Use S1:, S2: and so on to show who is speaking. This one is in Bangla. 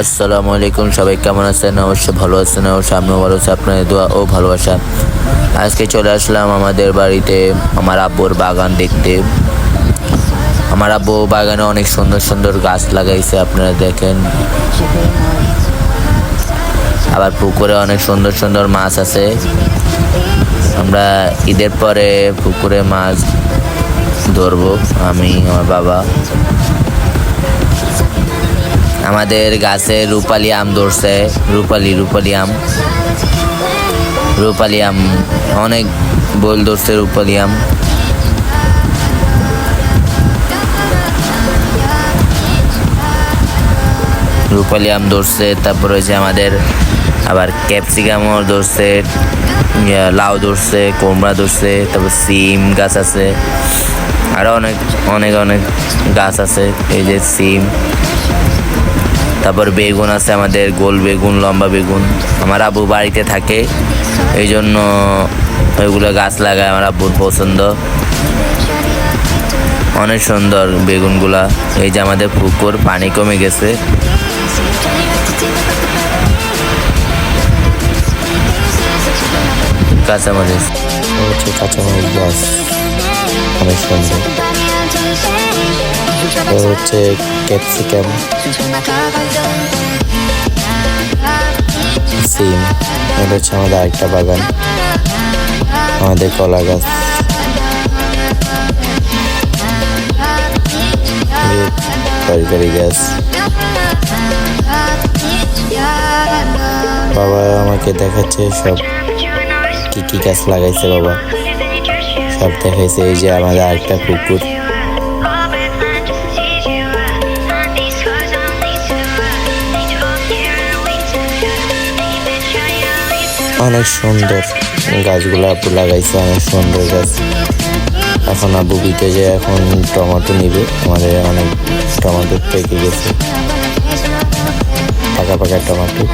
S1: আসসালামু আলাইকুম, সবাই কেমন আছেন? অবশ্যই ভালো আছেন অবশ্যই আমিও ভালো আছি। আপনাদের দোয়া ও ভালোবাসা। আজকে চলে আসলাম আমাদের বাড়িতে, আমার আব্বুর বাগান দেখতে। আমার আব্বু বাগানে অনেক সুন্দর সুন্দর গাছ লাগাইছে, আপনারা দেখেন। আবার পুকুরে অনেক সুন্দর সুন্দর মাছ আছে। আমরা ঈদের পরে পুকুরে মাছ ধরবো, আমি, আমার বাবা। আমাদের গাছে রূপালি আম ধরছে, রূপালি রূপালি আম। রূপালি আম, অনেক বল ধরছে রূপালি আম। রূপালি আম ধরছে, তারপর হচ্ছে আমাদের আবার ক্যাপসিকামও ধরছে লাউ ধরছে, কুমড়া ধরছে, তারপর সিম গাছ আছে। আরও অনেক অনেক অনেক গাছ আছে, এই যে সিম। তারপর বেগুন আছে আমাদের, গোল বেগুন, লম্বা বেগুন। আমার আব্বু বাড়িতে থাকে এই জন্য ওইগুলো গাছ লাগায় আমার আব্বুর পছন্দ। অনেক সুন্দর বেগুনগুলা। এই যে আমাদের পুকুর, পানি কমে গেছে। কাঁচামরিচ। কাঁচামরিচ গাছ। অনেক সুন্দর। হচ্ছে ক্যাপসিকাম। সিম, এটা হচ্ছে আমাদের আরেকটা বাগান। আমাদের কলা গাছ। তরকারি গাছ। বাবা আমাকে দেখাচ্ছে সব কি কি গাছ লাগাইছে বাবা। সব দেখাইছে এই যে আমাদের আরেকটা পুকুর। অনেক সুন্দর গাছগুলো আপু লাগাইছে, অনেক সুন্দর গাছ। এখন আবু বিতে যে এখন টমেটো নিবে। আমাদের অনেক টমেটো পেকে গেছে। পাকা পাকা টমেটো।